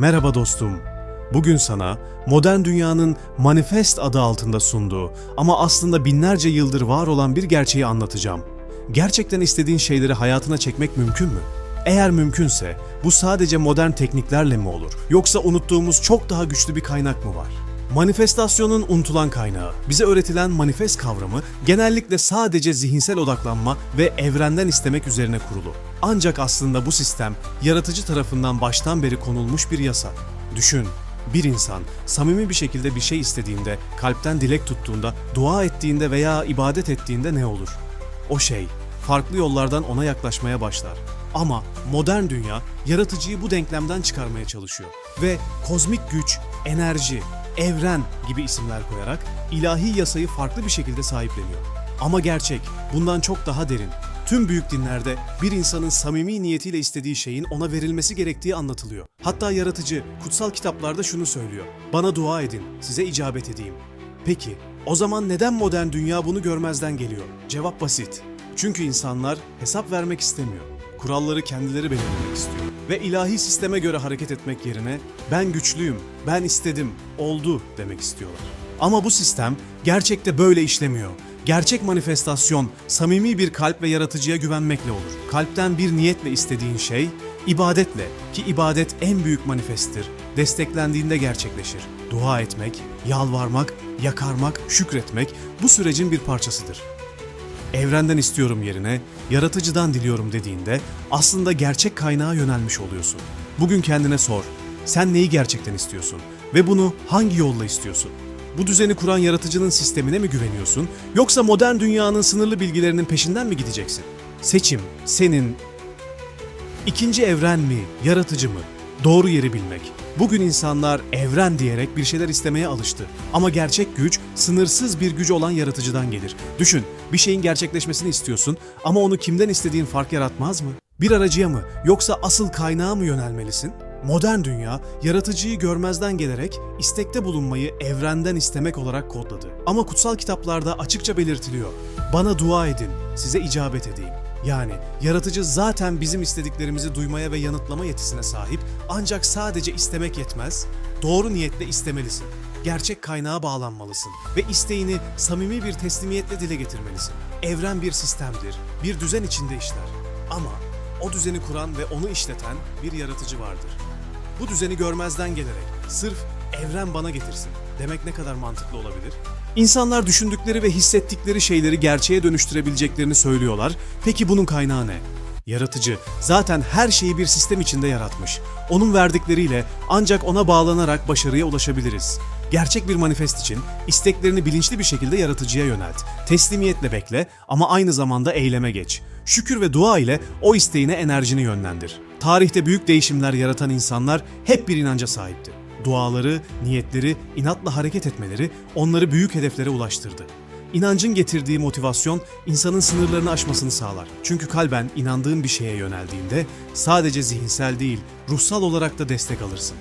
Merhaba dostum. Bugün sana modern dünyanın manifest adı altında sunduğu ama aslında binlerce yıldır var olan bir gerçeği anlatacağım. Gerçekten istediğin şeyleri hayatına çekmek mümkün mü? Eğer mümkünse bu sadece modern tekniklerle mi olur yoksa unuttuğumuz çok daha güçlü bir kaynak mı var? Manifestasyonun unutulan kaynağı, bize öğretilen manifest kavramı genellikle sadece zihinsel odaklanma ve evrenden istemek üzerine kurulu. Ancak aslında bu sistem yaratıcı tarafından baştan beri konulmuş bir yasa. Düşün, bir insan samimi bir şekilde bir şey istediğinde, kalpten dilek tuttuğunda, dua ettiğinde veya ibadet ettiğinde ne olur? O şey farklı yollardan ona yaklaşmaya başlar. Ama modern dünya yaratıcıyı bu denklemden çıkarmaya çalışıyor ve kozmik güç, enerji, evren gibi isimler koyarak ilahi yasayı farklı bir şekilde sahipleniyor. Ama gerçek bundan çok daha derin. Tüm büyük dinlerde bir insanın samimi niyetiyle istediği şeyin ona verilmesi gerektiği anlatılıyor. Hatta yaratıcı kutsal kitaplarda şunu söylüyor. Bana dua edin, size icabet edeyim. Peki, o zaman neden modern dünya bunu görmezden geliyor? Cevap basit. Çünkü insanlar hesap vermek istemiyor. Kuralları kendileri belirlemek istiyor. Ve ilahi sisteme göre hareket etmek yerine ben güçlüyüm, ben istedim, oldu demek istiyorlar. Ama bu sistem gerçekte böyle işlemiyor. Gerçek manifestasyon samimi bir kalp ve yaratıcıya güvenmekle olur. Kalpten bir niyetle istediğin şey ibadetle ki ibadet en büyük manifesttir. Desteklendiğinde gerçekleşir. Dua etmek, yalvarmak, yakarmak, şükretmek bu sürecin bir parçasıdır. Evrenden istiyorum yerine yaratıcıdan diliyorum dediğinde aslında gerçek kaynağa yönelmiş oluyorsun. Bugün kendine sor. Sen neyi gerçekten istiyorsun ve bunu hangi yolla istiyorsun? Bu düzeni kuran yaratıcının sistemine mi güveniyorsun yoksa modern dünyanın sınırlı bilgilerinin peşinden mi gideceksin? Seçim senin İkinci evren mi, yaratıcı mı? Doğru yeri bilmek. Bugün insanlar evren diyerek bir şeyler istemeye alıştı. Ama gerçek güç sınırsız bir gücü olan yaratıcıdan gelir. Düşün, bir şeyin gerçekleşmesini istiyorsun ama onu kimden istediğin fark yaratmaz mı? Bir aracıya mı yoksa asıl kaynağa mı yönelmelisin? Modern dünya yaratıcıyı görmezden gelerek istekte bulunmayı evrenden istemek olarak kodladı. Ama kutsal kitaplarda açıkça belirtiliyor. Bana dua edin, size icabet edeyim. Yani yaratıcı zaten bizim istediklerimizi duymaya ve yanıtlama yetisine sahip ancak sadece istemek yetmez, doğru niyetle istemelisin. Gerçek kaynağa bağlanmalısın ve isteğini samimi bir teslimiyetle dile getirmelisin. Evren bir sistemdir, bir düzen içinde işler. Ama o düzeni kuran ve onu işleten bir yaratıcı vardır. Bu düzeni görmezden gelerek sırf evren bana getirsin demek ne kadar mantıklı olabilir? İnsanlar düşündükleri ve hissettikleri şeyleri gerçeğe dönüştürebileceklerini söylüyorlar. Peki bunun kaynağı ne? Yaratıcı zaten her şeyi bir sistem içinde yaratmış. Onun verdikleriyle ancak ona bağlanarak başarıya ulaşabiliriz. Gerçek bir manifest için isteklerini bilinçli bir şekilde yaratıcıya yönelt. Teslimiyetle bekle ama aynı zamanda eyleme geç. Şükür ve dua ile o isteğine enerjini yönlendir. Tarihte büyük değişimler yaratan insanlar hep bir inanca sahipti. Duaları, niyetleri, inatla hareket etmeleri onları büyük hedeflere ulaştırdı. İnancın getirdiği motivasyon insanın sınırlarını aşmasını sağlar. Çünkü kalben inandığın bir şeye yöneldiğinde sadece zihinsel değil, ruhsal olarak da destek alırsın.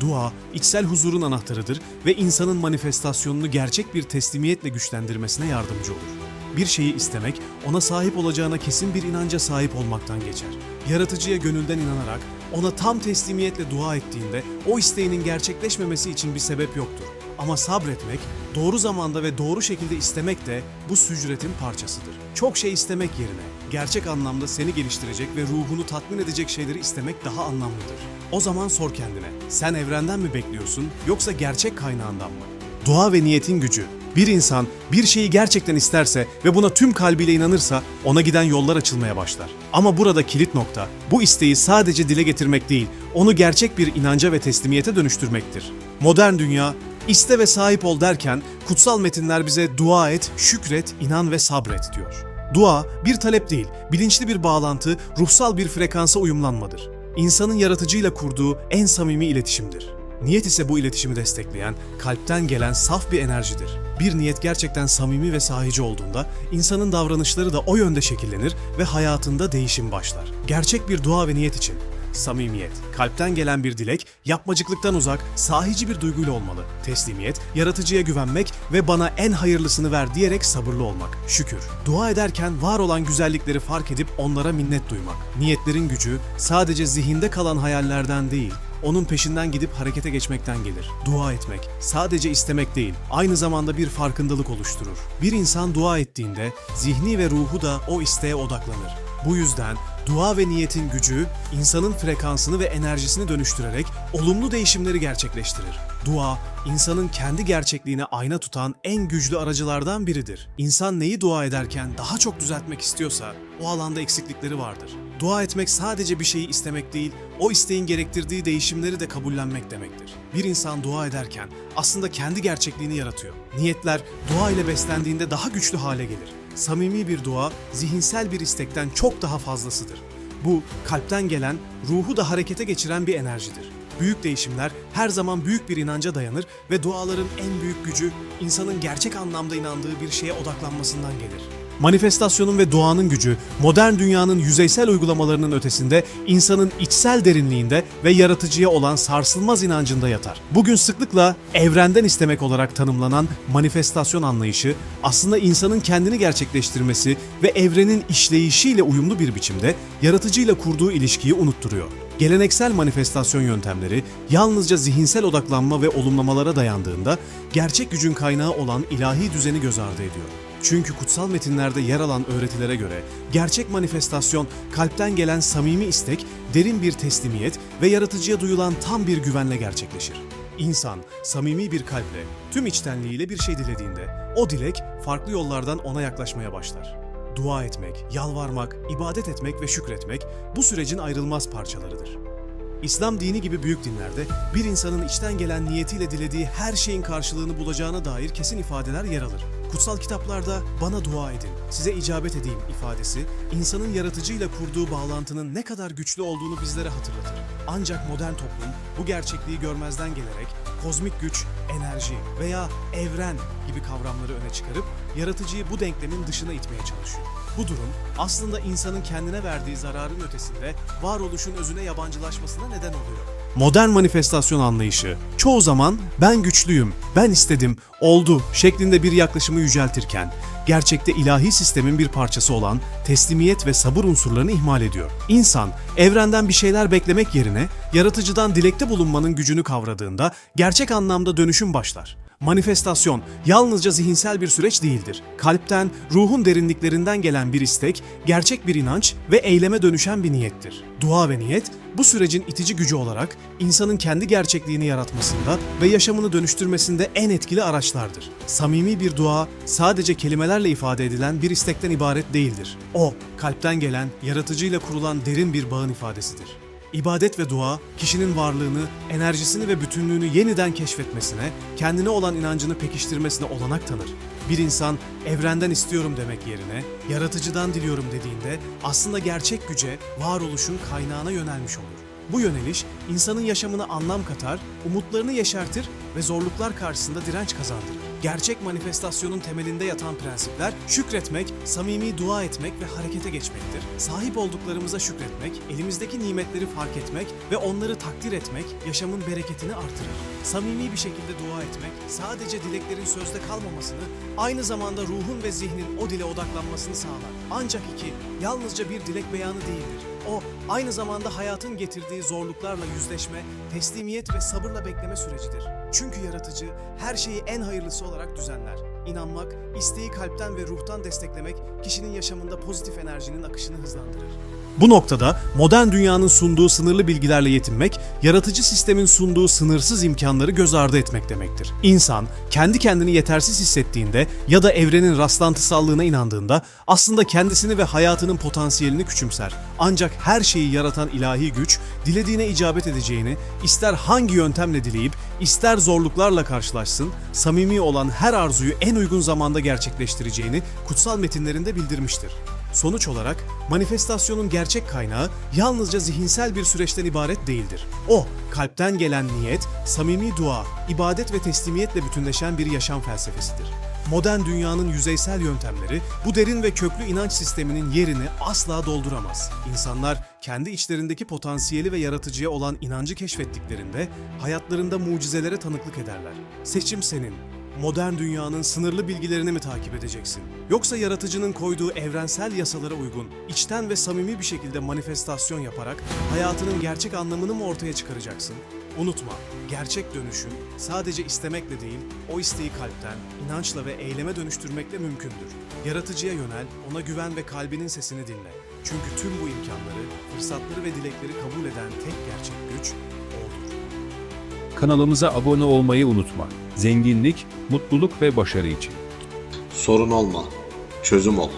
Dua, içsel huzurun anahtarıdır ve insanın manifestasyonunu gerçek bir teslimiyetle güçlendirmesine yardımcı olur. Bir şeyi istemek, ona sahip olacağına kesin bir inanca sahip olmaktan geçer. Yaratıcıya gönülden inanarak, ona tam teslimiyetle dua ettiğinde o isteğinin gerçekleşmemesi için bir sebep yoktur. Ama sabretmek, doğru zamanda ve doğru şekilde istemek de bu sücretin parçasıdır. Çok şey istemek yerine gerçek anlamda seni geliştirecek ve ruhunu tatmin edecek şeyleri istemek daha anlamlıdır. O zaman sor kendine, sen evrenden mi bekliyorsun yoksa gerçek kaynağından mı? Dua ve niyetin gücü. Bir insan bir şeyi gerçekten isterse ve buna tüm kalbiyle inanırsa ona giden yollar açılmaya başlar. Ama burada kilit nokta bu isteği sadece dile getirmek değil, onu gerçek bir inanca ve teslimiyete dönüştürmektir. Modern dünya iste ve sahip ol derken kutsal metinler bize dua et, şükret, inan ve sabret diyor. Dua bir talep değil, bilinçli bir bağlantı, ruhsal bir frekansa uyumlanmadır. İnsanın yaratıcıyla kurduğu en samimi iletişimdir. Niyet ise bu iletişimi destekleyen, kalpten gelen saf bir enerjidir. Bir niyet gerçekten samimi ve sahici olduğunda insanın davranışları da o yönde şekillenir ve hayatında değişim başlar. Gerçek bir dua ve niyet için Samimiyet, kalpten gelen bir dilek, yapmacıklıktan uzak, sahici bir duyguyla olmalı. Teslimiyet, yaratıcıya güvenmek ve bana en hayırlısını ver diyerek sabırlı olmak. Şükür, dua ederken var olan güzellikleri fark edip onlara minnet duymak. Niyetlerin gücü sadece zihinde kalan hayallerden değil, onun peşinden gidip harekete geçmekten gelir. Dua etmek sadece istemek değil, aynı zamanda bir farkındalık oluşturur. Bir insan dua ettiğinde zihni ve ruhu da o isteğe odaklanır. Bu yüzden dua ve niyetin gücü insanın frekansını ve enerjisini dönüştürerek olumlu değişimleri gerçekleştirir. Dua, insanın kendi gerçekliğine ayna tutan en güçlü aracılardan biridir. İnsan neyi dua ederken daha çok düzeltmek istiyorsa o alanda eksiklikleri vardır. Dua etmek sadece bir şeyi istemek değil, o isteğin gerektirdiği değişimleri de kabullenmek demektir. Bir insan dua ederken aslında kendi gerçekliğini yaratıyor. Niyetler dua ile beslendiğinde daha güçlü hale gelir. Samimi bir dua, zihinsel bir istekten çok daha fazlasıdır. Bu, kalpten gelen, ruhu da harekete geçiren bir enerjidir. Büyük değişimler her zaman büyük bir inanca dayanır ve duaların en büyük gücü insanın gerçek anlamda inandığı bir şeye odaklanmasından gelir. Manifestasyonun ve duanın gücü, modern dünyanın yüzeysel uygulamalarının ötesinde insanın içsel derinliğinde ve yaratıcıya olan sarsılmaz inancında yatar. Bugün sıklıkla evrenden istemek olarak tanımlanan manifestasyon anlayışı aslında insanın kendini gerçekleştirmesi ve evrenin işleyişiyle uyumlu bir biçimde yaratıcıyla kurduğu ilişkiyi unutturuyor. Geleneksel manifestasyon yöntemleri yalnızca zihinsel odaklanma ve olumlamalara dayandığında gerçek gücün kaynağı olan ilahi düzeni göz ardı ediyor. Çünkü kutsal metinlerde yer alan öğretilere göre gerçek manifestasyon kalpten gelen samimi istek, derin bir teslimiyet ve yaratıcıya duyulan tam bir güvenle gerçekleşir. İnsan samimi bir kalple, tüm içtenliğiyle bir şey dilediğinde o dilek farklı yollardan ona yaklaşmaya başlar. Dua etmek, yalvarmak, ibadet etmek ve şükretmek bu sürecin ayrılmaz parçalarıdır. İslam dini gibi büyük dinlerde bir insanın içten gelen niyetiyle dilediği her şeyin karşılığını bulacağına dair kesin ifadeler yer alır. Kutsal kitaplarda bana dua edin, size icabet edeyim ifadesi insanın yaratıcıyla kurduğu bağlantının ne kadar güçlü olduğunu bizlere hatırlatır. Ancak modern toplum bu gerçekliği görmezden gelerek kozmik güç, enerji veya evren gibi kavramları öne çıkarıp yaratıcıyı bu denklemin dışına itmeye çalışıyor. Bu durum aslında insanın kendine verdiği zararın ötesinde varoluşun özüne yabancılaşmasına neden oluyor. Modern manifestasyon anlayışı çoğu zaman ben güçlüyüm, ben istedim, oldu şeklinde bir yaklaşımı yüceltirken gerçekte ilahi sistemin bir parçası olan teslimiyet ve sabır unsurlarını ihmal ediyor. İnsan evrenden bir şeyler beklemek yerine yaratıcıdan dilekte bulunmanın gücünü kavradığında gerçek anlamda dönüşüm başlar. Manifestasyon yalnızca zihinsel bir süreç değildir. Kalpten, ruhun derinliklerinden gelen bir istek, gerçek bir inanç ve eyleme dönüşen bir niyettir. Dua ve niyet bu sürecin itici gücü olarak insanın kendi gerçekliğini yaratmasında ve yaşamını dönüştürmesinde en etkili araçlardır. Samimi bir dua sadece kelimelerle ifade edilen bir istekten ibaret değildir. O, kalpten gelen, yaratıcıyla kurulan derin bir bağın ifadesidir. İbadet ve dua, kişinin varlığını, enerjisini ve bütünlüğünü yeniden keşfetmesine, kendine olan inancını pekiştirmesine olanak tanır. Bir insan evrenden istiyorum demek yerine yaratıcıdan diliyorum dediğinde aslında gerçek güce, varoluşun kaynağına yönelmiş olur. Bu yöneliş insanın yaşamına anlam katar, umutlarını yeşertir ve zorluklar karşısında direnç kazandırır. Gerçek manifestasyonun temelinde yatan prensipler şükretmek, samimi dua etmek ve harekete geçmektir. Sahip olduklarımıza şükretmek, elimizdeki nimetleri fark etmek ve onları takdir etmek yaşamın bereketini artırır. Samimi bir şekilde dua etmek sadece dileklerin sözde kalmamasını, aynı zamanda ruhun ve zihnin o dile odaklanmasını sağlar. Ancak iki, yalnızca bir dilek beyanı değildir. O, aynı zamanda hayatın getirdiği zorluklarla yüzleşme, teslimiyet ve sabırla bekleme sürecidir. Çünkü yaratıcı her şeyi en hayırlısı olarak düzenler. İnanmak, isteği kalpten ve ruhtan desteklemek kişinin yaşamında pozitif enerjinin akışını hızlandırır. Bu noktada modern dünyanın sunduğu sınırlı bilgilerle yetinmek, yaratıcı sistemin sunduğu sınırsız imkanları göz ardı etmek demektir. İnsan kendi kendini yetersiz hissettiğinde ya da evrenin rastlantısallığına inandığında aslında kendisini ve hayatının potansiyelini küçümser. Ancak her şeyi yaratan ilahi güç dilediğine icabet edeceğini, ister hangi yöntemle dileyip, ister zorluklarla karşılaşsın, samimi olan her arzuyu en uygun zamanda gerçekleştireceğini kutsal metinlerinde bildirmiştir. Sonuç olarak manifestasyonun gerçek kaynağı yalnızca zihinsel bir süreçten ibaret değildir. O, kalpten gelen niyet, samimi dua, ibadet ve teslimiyetle bütünleşen bir yaşam felsefesidir. Modern dünyanın yüzeysel yöntemleri bu derin ve köklü inanç sisteminin yerini asla dolduramaz. İnsanlar kendi içlerindeki potansiyeli ve yaratıcıya olan inancı keşfettiklerinde hayatlarında mucizelere tanıklık ederler. Seçim senin. Modern dünyanın sınırlı bilgilerini mi takip edeceksin? Yoksa yaratıcının koyduğu evrensel yasalara uygun, içten ve samimi bir şekilde manifestasyon yaparak hayatının gerçek anlamını mı ortaya çıkaracaksın? Unutma, gerçek dönüşüm sadece istemekle değil, o isteği kalpten, inançla ve eyleme dönüştürmekle mümkündür. Yaratıcıya yönel, ona güven ve kalbinin sesini dinle. Çünkü tüm bu imkanları, fırsatları ve dilekleri kabul eden tek gerçek güç O'dur. Kanalımıza abone olmayı unutma. Zenginlik, mutluluk ve başarı için. Sorun olma, çözüm ol.